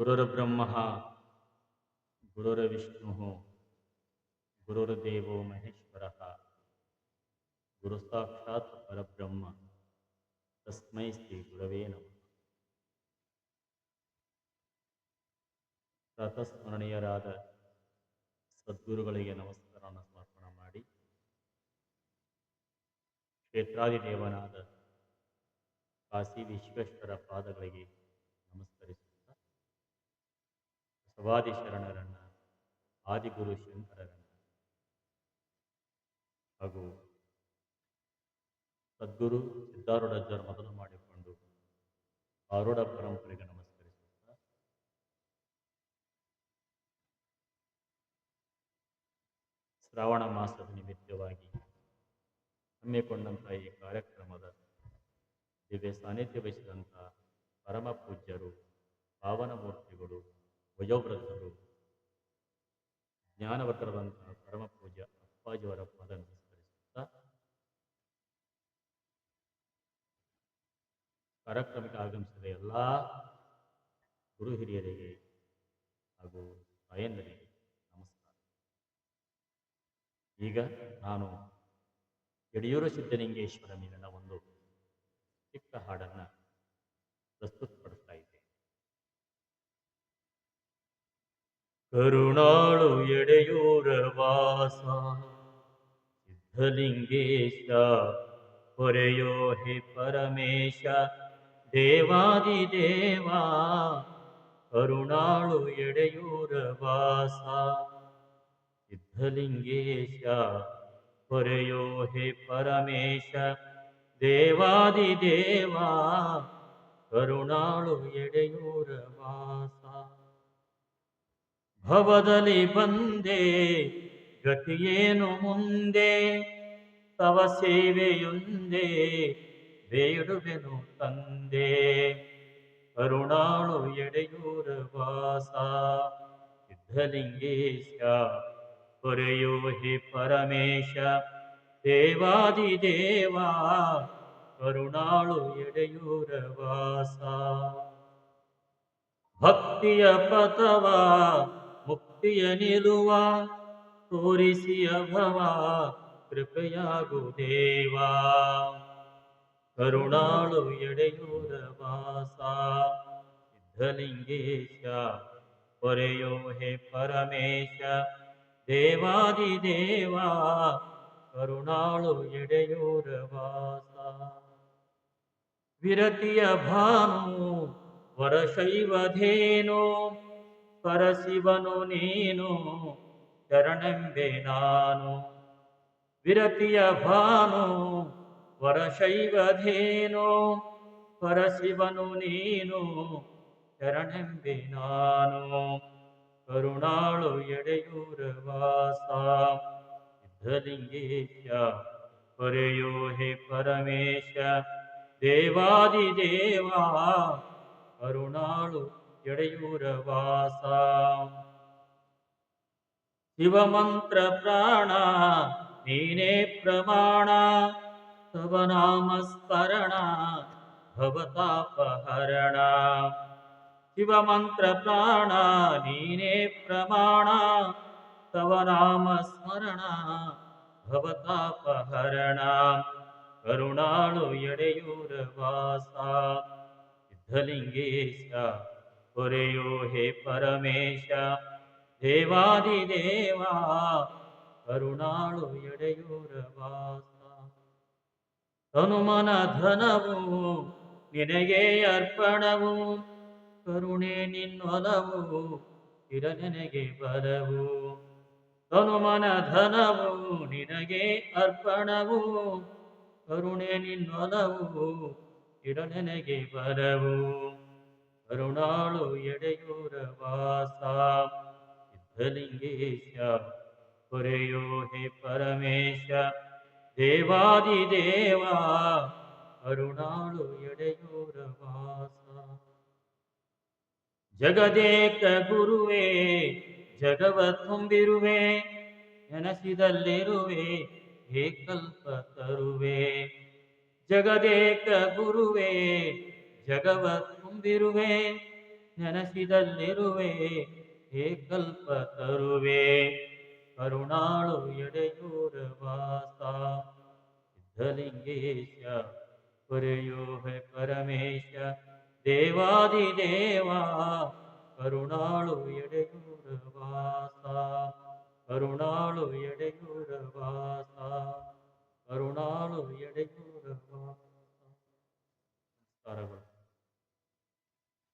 ಗುರುರ್ಬ್ರಹ್ಮ ಗುರುರ್ವಿಷ್ಣು ಗುರುರ್ದೇವೋ ಮಹೇಶ್ವರ ಗುರುಸಾಕ್ಷಾತ್ ಪರಬ್ರಹ್ಮ ತಸ್ಮೈ ಶ್ರೀ ಗುರವೇ ನಮಃ ಸತಸ್ಮರಣೀಯರಾದ ಸದ್ಗುರುಗಳಿಗೆ ನಮಸ್ಕಾರವನ್ನು ಸಮರ್ಪಣ ಮಾಡಿ ಕ್ಷೇತ್ರಾದಿದೇವನಾದ ಕಾಶಿ ವಿಶ್ವೇಶ್ವರ ಪಾದಗಳಿಗೆ ನಮಸ್ಕರಿಸಿ ಬಸವಾದಿ ಶರಣರನ್ನ, ಆದಿಗುರು ಶಂಕರರನ್ನ. ಹಾಗೂ ಸದ್ಗುರು ಸಿದ್ಧಾರೂಢಜ್ಜರು ಮೊದಲು ಮಾಡಿಕೊಂಡು ಆರೂಢ ಪರಂಪರೆಗೆ ನಮಸ್ಕರಿಸುತ್ತಾ ಶ್ರಾವಣ ಮಾಸದ ನಿಮಿತ್ತವಾಗಿ ಹಮ್ಮಿಕೊಂಡಂತಹ ಈ ಕಾರ್ಯಕ್ರಮದ ದಿವ್ಯ ಸಾನ್ನಿಧ್ಯ ವಹಿಸಿದಂಥ ಪರಮ ಪೂಜ್ಯರು ಪಾವನ ಮೂರ್ತಿಗಳು ವಯೋವೃದ್ಧರು ಜ್ಞಾನವರ್ತರದಂತಹ ಪರಮ ಪೂಜ್ಯ ಅಪ್ಪಾಜಿಯವರ ಪದ ನಮಸ್ಕರಿಸುತ್ತಾ ಕಾರ್ಯಕ್ರಮಕ್ಕೆ ಆಗಮಿಸಿದ ಎಲ್ಲ ಗುರು ಹಿರಿಯರಿಗೆ ಹಾಗೂ ತಾಯಂದರಿಗೆ ನಮಸ್ಕಾರ. ಈಗ ನಾನು ಯಡಿಯೂರು ಸಿದ್ಧಲಿಂಗೇಶ್ವರ ಮೇಲಿನ ಒಂದು ಚಿಕ್ಕ ಹಾಡನ್ನು ಪ್ರಸ್ತುತಪಡಿಸ್ತಾ ಕರುಣಾಳು ಎಡೆಯೂರ ವಾಸ ಸಿದ್ಧಲಿಂಗೇಶ ಹೊರೆಯೋ ಹೇ ಪರಮೇಶ ದೇವಾದಿ ದೇವಾ ಕರುಣಾಳು ಎಡೆಯೂರ ವಾಸ ಸಿದ್ಧಲಿಂಗೇಶ ಹೊರೆಯೋ ಹೇ ಪರಮೇಶ ಭವದಲ್ಲಿ ಬಂದೆ, ಗತಿಯೇನು ಮುಂದೆ? ತವ ಸೇವೆಯೊಂದೇ ಬೇಡುವೆನು ತಂದೆ? ಕರುಣಾಳು ಎಡೆಯೂರ ವಾಸ, ಸಿದ್ಧಲಿಂಗೇಶ ಪೊರೆಯೋ ಹೇ ಪರಮೇಶ, ದೇವಾದಿ ದೇವಾ ಕರುಣಾಳು ಎಡೆಯೂರ ವಾಸ. ಭಕ್ತಿಯ ಪಥವ ಮುಕ್ತಿಯ ನಿಲುವ ತೋರಿಸಿ ಅಭವ ಕೃಪೆಯಾಗು ದೇವಾ ಕರುಣಾಳು ಎಡೆಯೂರ ವಾಸ ಸಿದ್ಧಲಿಂಗೇಶ ಹೊರೆಯೋ ಹೇ ಪರಮೇಶ ದೇವಾದಿ ದೇವಾ ಕರುಣಾಳು ಎಡೆಯೂರ ವಾಸ ವಿರತಿಯ ಭಾನು ವರಶೈವಧೇನು ಪರಶಿವನು ನೀನು ಶರಣೆಂಬೆ ನಾನು. ವಿರತಿಯ ಭಾನು ವರಶೈವಧೇನು. ಪರಶಿವನು ನೀನು ಶರಣೆಂಬೆ ನಾನು. ಕರುಣಾಳು ಎಡೆಯೂರ ವಾಸ. ಸಿದ್ಧಲಿಂಗೇಶ, ಹೊರೆಯೋ ಹೇ ಪರಮೇಶ. ದೇವಾದಿ ದೇವಾ ಕರುಣಾಳು यडयूरवासा शिवमन्त्रप्राणा नीने प्रमाणा तव नामस्मरणा भवतापहरणा। शिवमन्त्रप्राणा नीने प्रमाणा तव नामस्मरणा भवतापहरणा। करुणालु यडयूरवासा। युद्धलिङ्गेश ಹೊರೆಯೋ ಹೇ ಪರಮೇಶ, ದೇವಾದಿ ದೇವಾ, ಕರುಣಾಳು ಎಡೆಯೂರ ವಾಸ. ಹನುಮನ ಧನವು, ನಿನಗೆ ಅರ್ಪಣವು, ಕರುಣೆ ನಿನ್ನೊಲವು ಇರನೆನಗೆ ಬರವು ಹನುಮನ ಧನವು, ನಿನಗೆ ಅರ್ಪಣವು, ಕರುಣೆ ನಿನ್ನೊಲವು ಇರನೆನಗೆ ಬಲವು. ಕರುಣಾಳು ಎಡೆಯೂರ ವಾಸ ಸಿದ್ಧಲಿಂಗೇಶ ಹೊರೆಯೋ ಹೇ ಪರಮೇಶ ದೇವಾದಿ ದೇವಾ ಕರುಣಾಳು ಎಡೆಯೂರ ವಾಸ ಜಗದೇಕ ಗುರುವೇ ಜಗವ ತುಂಬಿರುವೆ ನೆನಸಿದಲ್ಲಿರುವೆ ಹೇ ಕಲ್ಪ ತರುವೆ ಜಗದೇಕ ಗುರುವೇ ಜಗವ ತುಂಬಿರುವೆ, ನೆನಸಿದಲ್ಲಿರುವೆ, ಹೇ ಕಲ್ಪ ತರುವೆ. ಕರುಣಾಳು ಎಡೆಯೂರ ವಾಸ, ಸಿದ್ಧಲಿಂಗೇಶ ಪೊರೆಯೋ ಹೇ ಪರಮೇಶ ದೇವಾದಿದೇವ ಕರುಣಾಳು ಎಡೆಯೂರ ವಾಸ, ಕರುಣಾಳು ಎಡೆಯೂರ ವಾಸ, ಕರುಣಾಳು ಎಡೆಯೂರ ವಾಸ. ನಮಸ್ಕಾರಗಳು